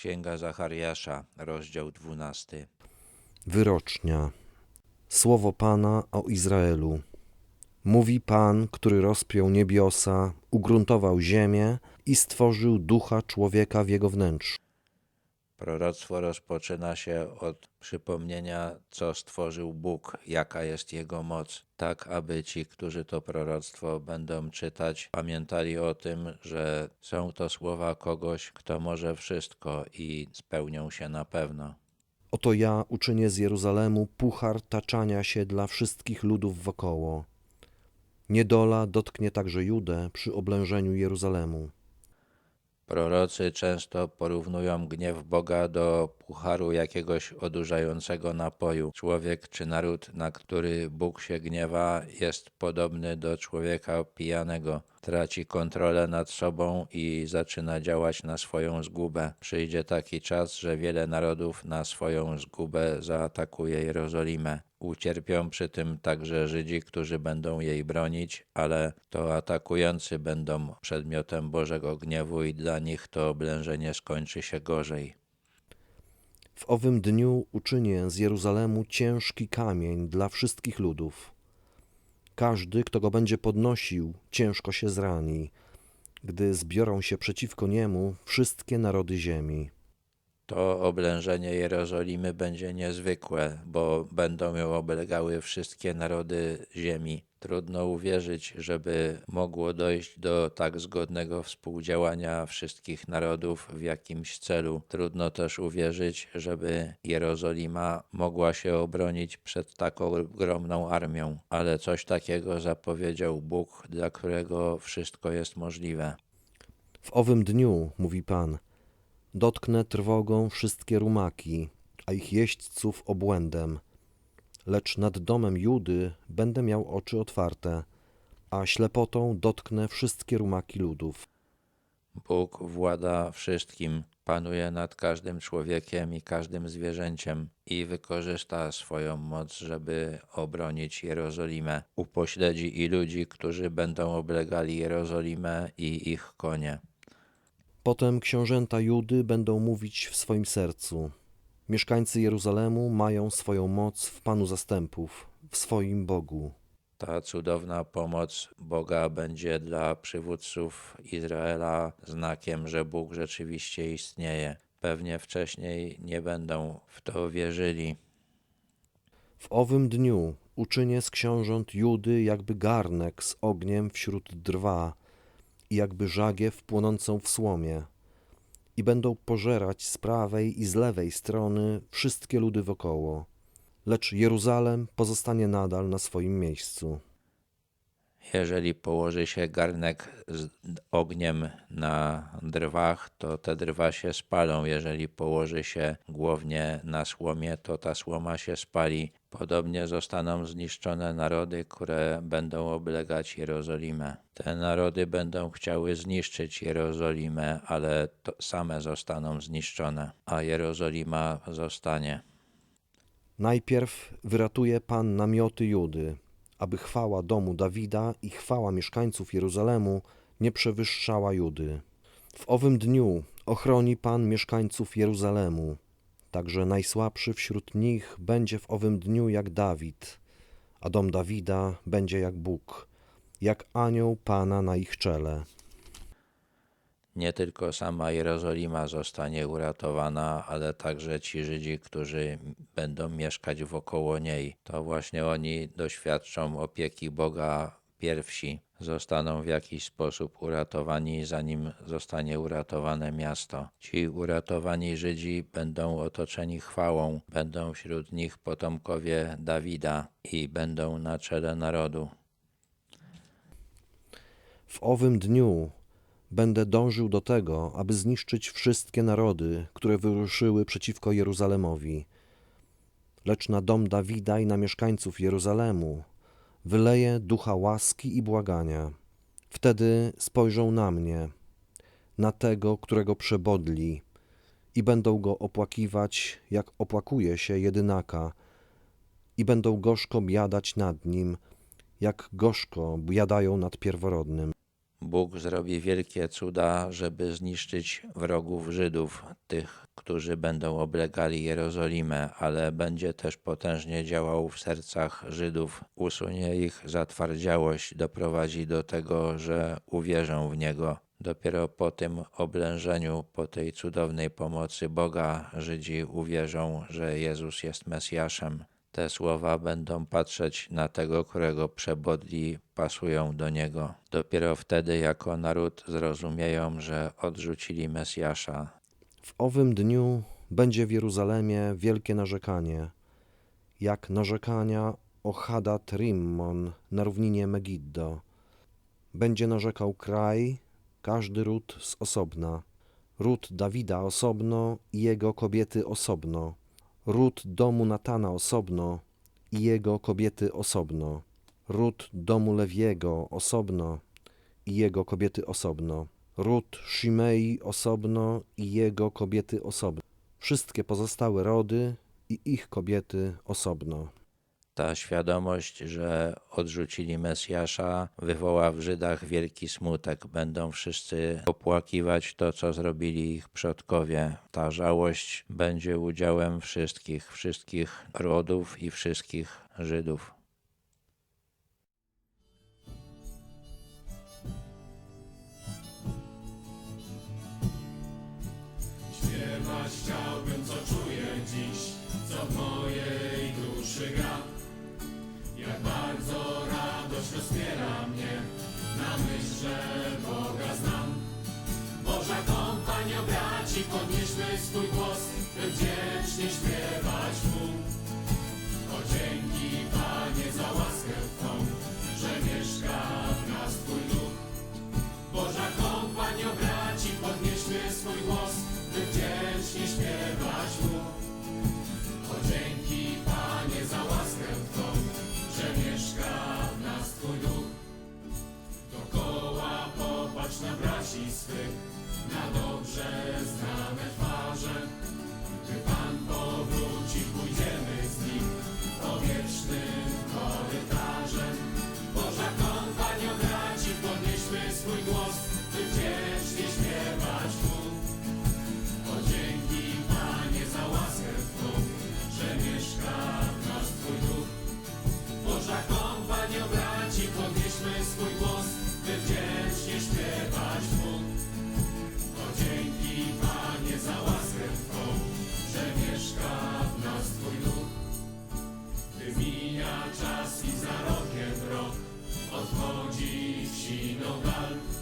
Księga Zachariasza, rozdział 12. Wyrocznia. Słowo Pana o Izraelu. Mówi Pan, który rozpiął niebiosa, ugruntował ziemię i stworzył ducha człowieka w jego wnętrzu. Proroctwo rozpoczyna się od przypomnienia, co stworzył Bóg, jaka jest Jego moc, tak aby ci, którzy to proroctwo będą czytać, pamiętali o tym, że są to słowa kogoś, kto może wszystko i spełnią się na pewno. Oto ja uczynię z Jeruzalemu puchar taczania się dla wszystkich ludów wokoło. Niedola dotknie także Judę przy oblężeniu Jeruzalemu. Prorocy często porównują gniew Boga do pucharu jakiegoś odurzającego napoju. Człowiek czy naród, na który Bóg się gniewa, jest podobny do człowieka pijanego. Traci kontrolę nad sobą i zaczyna działać na swoją zgubę. Przyjdzie taki czas, że wiele narodów na swoją zgubę zaatakuje Jerozolimę. Ucierpią przy tym także Żydzi, którzy będą jej bronić, ale to atakujący będą przedmiotem Bożego gniewu i dla nich to oblężenie skończy się gorzej. W owym dniu uczynię z Jeruzalemu ciężki kamień dla wszystkich ludów. Każdy, kto go będzie podnosił, ciężko się zrani, gdy zbiorą się przeciwko niemu wszystkie narody ziemi. To oblężenie Jerozolimy będzie niezwykłe, bo będą ją oblegały wszystkie narody ziemi. Trudno uwierzyć, żeby mogło dojść do tak zgodnego współdziałania wszystkich narodów w jakimś celu. Trudno też uwierzyć, żeby Jerozolima mogła się obronić przed taką ogromną armią, ale coś takiego zapowiedział Bóg, dla którego wszystko jest możliwe. W owym dniu, mówi Pan, dotknę trwogą wszystkie rumaki, a ich jeźdźców obłędem. Lecz nad domem Judy będę miał oczy otwarte, a ślepotą dotknę wszystkie rumaki ludów. Bóg włada wszystkim, panuje nad każdym człowiekiem i każdym zwierzęciem i wykorzysta swoją moc, żeby obronić Jerozolimę. Upośledzi i ludzi, którzy będą oblegali Jerozolimę i ich konie. Potem książęta Judy będą mówić w swoim sercu. Mieszkańcy Jeruzalemu mają swoją moc w Panu zastępów, w swoim Bogu. Ta cudowna pomoc Boga będzie dla przywódców Izraela znakiem, że Bóg rzeczywiście istnieje. Pewnie wcześniej nie będą w to wierzyli. W owym dniu uczynię z książąt Judy jakby garnek z ogniem wśród drwa i jakby żagiew płonącą w słomie. I będą pożerać z prawej i z lewej strony wszystkie ludy wokoło. Lecz Jeruzalem pozostanie nadal na swoim miejscu. Jeżeli położy się garnek z ogniem na drwach, to te drwa się spalą. Jeżeli położy się głównie na słomie, to ta słoma się spali. Podobnie zostaną zniszczone narody, które będą oblegać Jerozolimę. Te narody będą chciały zniszczyć Jerozolimę, ale same zostaną zniszczone, a Jerozolima zostanie. Najpierw wyratuje Pan namioty Judy, aby chwała domu Dawida i chwała mieszkańców Jeruzalemu nie przewyższała Judy. W owym dniu ochroni Pan mieszkańców Jeruzalemu, także najsłabszy wśród nich będzie w owym dniu jak Dawid, a dom Dawida będzie jak Bóg, jak anioł Pana na ich czele. Nie tylko sama Jerozolima zostanie uratowana, ale także ci Żydzi, którzy będą mieszkać wokoło niej. To właśnie oni doświadczą opieki Boga pierwsi, zostaną w jakiś sposób uratowani, zanim zostanie uratowane miasto. Ci uratowani Żydzi będą otoczeni chwałą, będą wśród nich potomkowie Dawida i będą na czele narodu. W owym dniu będę dążył do tego, aby zniszczyć wszystkie narody, które wyruszyły przeciwko Jeruzalemowi. Lecz na dom Dawida i na mieszkańców Jeruzalemu wyleję ducha łaski i błagania. Wtedy spojrzą na mnie, na tego, którego przebodli, i będą go opłakiwać, jak opłakuje się jedynaka, i będą gorzko biadać nad nim, jak gorzko biadają nad pierworodnym. Bóg zrobi wielkie cuda, żeby zniszczyć wrogów Żydów, tych, którzy będą oblegali Jerozolimę, ale będzie też potężnie działał w sercach Żydów, usunie ich zatwardziałość, doprowadzi do tego, że uwierzą w Niego. Dopiero po tym oblężeniu, po tej cudownej pomocy Boga, Żydzi uwierzą, że Jezus jest Mesjaszem. Te słowa będą patrzeć na tego, którego przebodli pasują do niego. Dopiero wtedy, jako naród, zrozumieją, że odrzucili Mesjasza. W owym dniu będzie w Jeruzalemie wielkie narzekanie, jak narzekania o Hadat Rimmon na równinie Megiddo. Będzie narzekał kraj, każdy ród z osobna, ród Dawida osobno i jego kobiety osobno, ród domu Natana osobno i jego kobiety osobno, ród domu Lewiego osobno i jego kobiety osobno, ród Shimei osobno i jego kobiety osobno, wszystkie pozostałe rody i ich kobiety osobno. Ta świadomość, że odrzucili Mesjasza, wywoła w Żydach wielki smutek. Będą wszyscy opłakiwać to, co zrobili ich przodkowie. Ta żałość będzie udziałem wszystkich, wszystkich rodów i wszystkich Żydów. Podnieśmy swój głos, by wdzięcznie śpiewać w siną